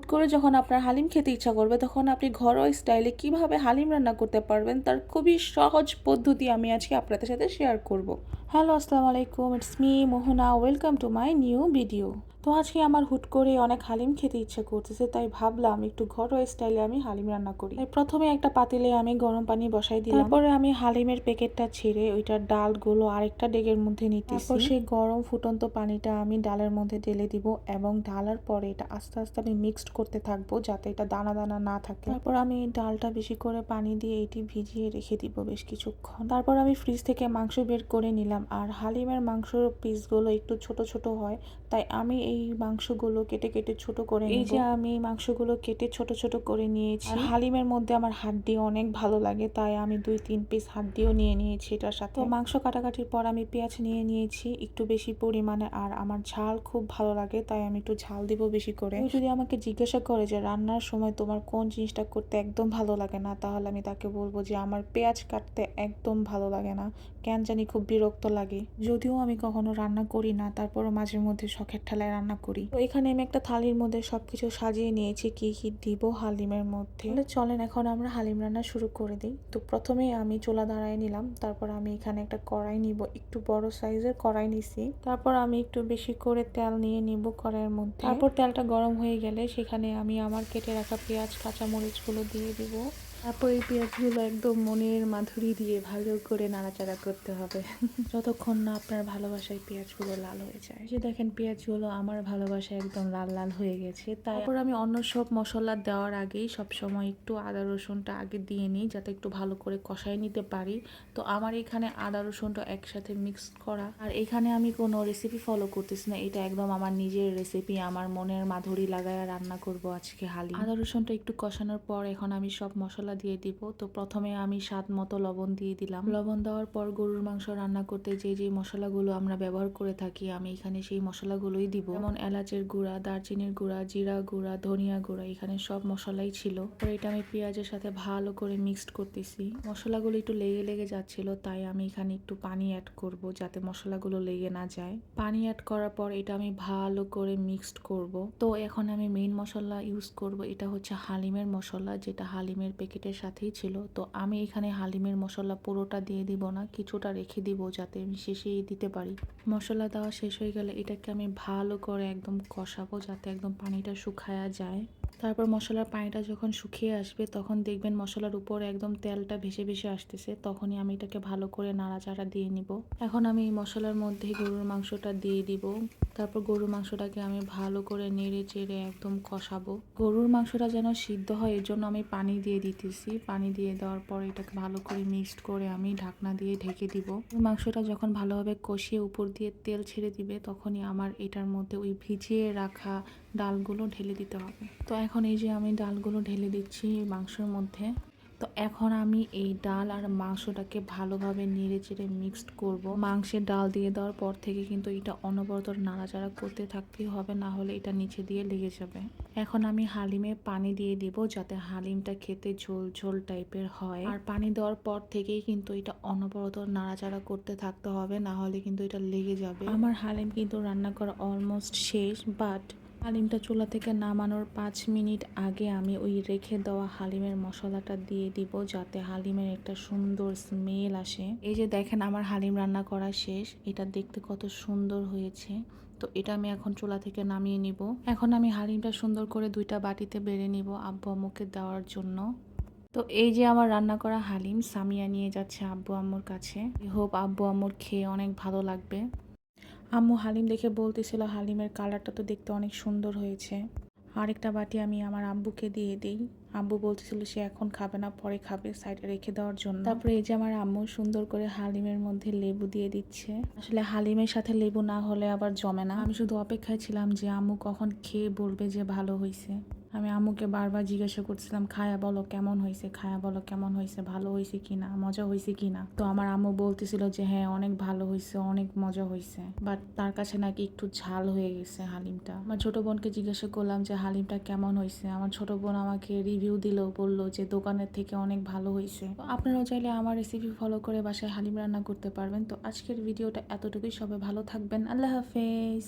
হুট করে যখন আপনার হালিম খেতে ইচ্ছা করবে, তখন আপনি ঘরোয়া স্টাইলে কীভাবে হালিম রান্না করতে পারবেন তার খুবই সহজ পদ্ধতি আমি আজকে আপনাদের সাথে শেয়ার করব। হ্যালো আসসালামু আলাইকুম it's me Mohona welcome to my new video তো আজকে আমার হুট করে অনেক হালিম খেতে ইচ্ছে করতেছে, তাই ভাবলাম একটু ঘরোয়া স্টাইলে আমি হালিম রান্না করি। প্রথমে একটা পাতিলে আমি গরম পানি বসাই দিলাম। তারপরে আমি হালিমের প্যাকেটটা ছেড়ে ওইটার ডালগুলো আরেকটা ডেগের মধ্যে নিতে তারপর সেই গরম ফুটন্ত পানিটা আমি ডালের মধ্যে ঢেলে দিব এবং ঢালার পরে এটা আস্তে আস্তে আমি মিক্সড করতে থাকব যাতে এটা দানা দানা না থাকে। তারপর আমি ডালটা বেশি করে পানি দিয়ে এটি ভিজিয়ে রেখে দিব বেশ কিছুক্ষণ। তারপর আমি ফ্রিজ থেকে মাংস বের করে নিলাম। আর হালিমের মাংসর পিসগুলো একটু ছোট ছোট হয়, তাই আমি এই মাংসগুলো কেটে কেটে ছোট করে এই যে আমি মাংসগুলো কেটে ছোট ছোট করে নিয়েছি। হালিমের মধ্যে আমার হাড্ডি অনেক ভালো লাগে তাই আমি দুই তিন পিস হাড্ডিও নিয়ে নিয়েছি এটার সাথে। মাংস কাটাকাটির পর আমি পেঁয়াজ নিয়ে নিয়েছি একটু বেশি পরিমাণে আর আমার ঝাল খুব ভালো লাগে তাই আমি একটু ঝাল দিব বেশি করে। যদি আমাকে জিজ্ঞাসা করে যে রান্নার সময় তোমার কোন জিনিসটা করতে একদম ভালো লাগে না তাহলে আমি তাকে বলব যে আমার পেঁয়াজ কাটতে একদম ভালো লাগে না কেন জানি খুব বিরক্ত লাগে। যদিও আমি কখনো রান্না করি না তারপরও মাঝে মধ্যে শখের ঠেলায় রান্না করি। তো এখানে আমি একটা থালির মধ্যে সবকিছু সাজিয়ে নিয়েছি, কি কি দিব হালিমের মধ্যে। চলেন এখন আমরা হালিম রান্না শুরু করে দিই। তো প্রথমে আমি চুলা দাঁড়ায় নিলাম, তারপর আমি এখানে একটা কড়াই নিব, একটু বড় সাইজের কড়াই নিছি। তারপর আমি একটু বেশি করে তেল নিয়ে নিব কড়াইয়ের মধ্যে। তারপর তেলটা গরম হয়ে গেলে সেখানে আমি আমার কেটে রাখা পেঁয়াজ কাঁচা মরিচগুলো দিয়ে দিব। তারপর এই পেঁয়াজগুলো একদম মনের মাধুরী দিয়ে ভালো করে নাড়াচাড়া করতে হবে। যতক্ষণ না আপনার ভালোবাসায় পেঁয়াজগুলো লাল হয়ে যায়। যে দেখেন, পেঁয়াজগুলো আমার ভালোবাসায় একদম লাল লাল হয়ে গেছে। তারপর আমি অন্য সব মশলা দেওয়ার আগেই সব সময় একটু আদা, রসুনটা আগে দিয়ে নিই, যাতে একটু ভালো করে কষাই নিতে পারি। তো আমার এখানে আদা, রসুনটা একসাথে মিক্স করা। আর এখানে আমি কোনো রেসিপি ফলো করতেছি না। এটা একদম আমার নিজের রেসিপি আমার মনের মাধুরী লাগায় রান্না করব আজকে হালি আদা, রসুনটা একটু কষানোর পর এখন আমি সব মশলা দিয়ে দিব। তো প্রথমে আমি স্বাদ মতো লবণ দিয়ে দিলাম। লবণ দেওয়ার পর গরুর মাংস রান্না করতে যে যে মশলাগুলো আমরা ব্যবহার করে থাকি, আমি এখানে সেই মশলাগুলোই দিব। যেমন এলাচের গুঁড়া, দারচিনির গুঁড়া, জিরা গুঁড়া, ধনিয়া গুঁড়া, এখানে সব মশলাই ছিল। তো এটা আমি পেঁয়াজের সাথে ভালো করে মিক্সড করতেছি। মশলাগুলো একটু লেগে লেগে যাচ্ছিল, তাই আমি এখানে একটু পানি অ্যাড করব যাতে মশলাগুলো লেগে না যায়। পানি অ্যাড করার পর এটা আমি ভালো করে মিক্সড করব। তো এখন আমি মেইন মশলা ইউজ করব, এটা হচ্ছে হালিমের মশলা, যেটা হালিমের প্যাকেটের সাথেই ছিল। তো আমি এখানে হালিমের মশলা পুরোটা দিয়ে দিব না, কিছুটা রেখে দিব যাতে আমি শেষেই দিতে পারি। মশলা দেওয়া শেষ হয়ে গেলে এটাকে আমি ভালো করে একদম কষাবো যাতে একদম পানিটা শুকায়া যায়। তারপর মশলার পানিটা যখন শুকিয়ে আসবে, তখন দেখবেন মশলার উপর একদম তেলটা ভেসে ভেসে আসতেছে। তখনই আমি এটাকে ভালো করে নাড়াচাড়া দিয়ে নিব। এখন আমি এই মশলার মধ্যে গরুর মাংসটা দিয়ে দিব। তারপর গরুর মাংসটাকে আমি ভালো করে নেড়ে চেড়ে একদম কষাবো। গরুর মাংসটা যেন সিদ্ধ হয়, এর জন্য আমি পানি দিয়ে দিতেছি পানি দিয়ে দেওয়ার পর এটাকে ভালো করে মিক্সড করে আমি ঢাকনা দিয়ে ঢেকে দিব। মাংসটা যখন ভালোভাবে কষিয়ে উপর দিয়ে তেল ছেড়ে দিবে, তখনই আমার এটার মধ্যে ওই ভিজিয়ে রাখা ডালগুলো ঢেলে দিতে হবে। তো এখন এই যে আমি ডালগুলো ঢেলে দিচ্ছি মাংসের মধ্যে তো এখন আমি এই ডাল আর মাংসটাকে ভালোভাবে নেড়ে চেড়ে মিক্সড করব। মাংসের ডাল দিয়ে দেওয়ার পর থেকে কিন্তু এটা অনবরত নাড়াচাড়া করতে থাকতেই হবে, না হলে এটা নিচে দিয়ে লেগে যাবে। এখন আমি হালিমে পানি দিয়ে দিব যাতে হালিমটা খেতে ঝোল ঝোল টাইপের হয়। আর পানি দেওয়ার পর থেকেই কিন্তু এটা অনবরত নাড়াচাড়া করতে থাকতে হবে, না হলে কিন্তু এটা লেগে যাবে। আমার হালিম কিন্তু রান্না করা অলমোস্ট শেষ বাট হালিমটা চুলা থেকে নামানোর পাঁচ মিনিট আগে আমি ওই রেখে দেওয়া হালিমের মশলাটা দিয়ে দিব যাতে হালিমের একটা সুন্দর স্মেল আসে। এই যে দেখেন আমার হালিম রান্না করা শেষ, এটা দেখতে কত সুন্দর হয়েছে। তো এটা আমি এখন চুলা থেকে নামিয়ে নিব। এখন আমি হালিমটা সুন্দর করে দুইটা বাটিতে বেড়ে নিব আব্বু আম্মুকে দেওয়ার জন্য। তো এই যে আমার রান্না করা হালিম, সামিয়া নিয়ে যাচ্ছে আব্বু আম্মুর কাছে। হোপ আব্বু আম্মুর খেয়ে অনেক ভালো লাগবে। আম্মু হালিম দেখে বলতেছিল, হালিমের কালারটা তো দেখতে অনেক সুন্দর হয়েছে। আরেকটা বাটি আমি আমার আব্বুকে দিয়ে দিই। আব্বু বলতেছিল, সে এখন খাবে না, পরে খাবে সাইডে রেখে দেওয়ার জন্য। তারপরে এই যে আমার আম্মু সুন্দর করে হালিমের মধ্যে লেবু দিয়ে দিচ্ছে। আসলে হালিমের সাথে লেবু না হলে আবার জমে না। আমি শুধু অপেক্ষায় ছিলাম যে আম্মু কখন খেয়ে বলবে যে ভালো হয়েছে আমি আম্মুকে বারবার জিজ্ঞাসা করছিলাম, খায়া বলো কেমন হয়েছে? খায়া বলো কেমন হয়েছে? ভালো হয়েছে কি না মজা হয়েছে কি না তো আমার আম্মু বলতেছিল যে হ্যাঁ অনেক ভালো হয়েছে, অনেক মজা হয়েছে বাট তার কাছে নাকি একটু ঝাল হয়ে গেছে হালিমটা। আমার ছোট বোনকে জিজ্ঞাসা করলাম যে, হালিমটা কেমন হয়েছে? আমার ছোট বোন আমাকে রিভিউ দিল, বলল যে, দোকানের থেকে অনেক ভালো হয়েছে। আপনারাও চাইলে আমার রেসিপি ফলো করে বাসায় হালিম রান্না করতে পারবেন। তো আজকের ভিডিওটা এতটুকুই। সবাই ভালো থাকবেন। আল্লাহ হাফেজ।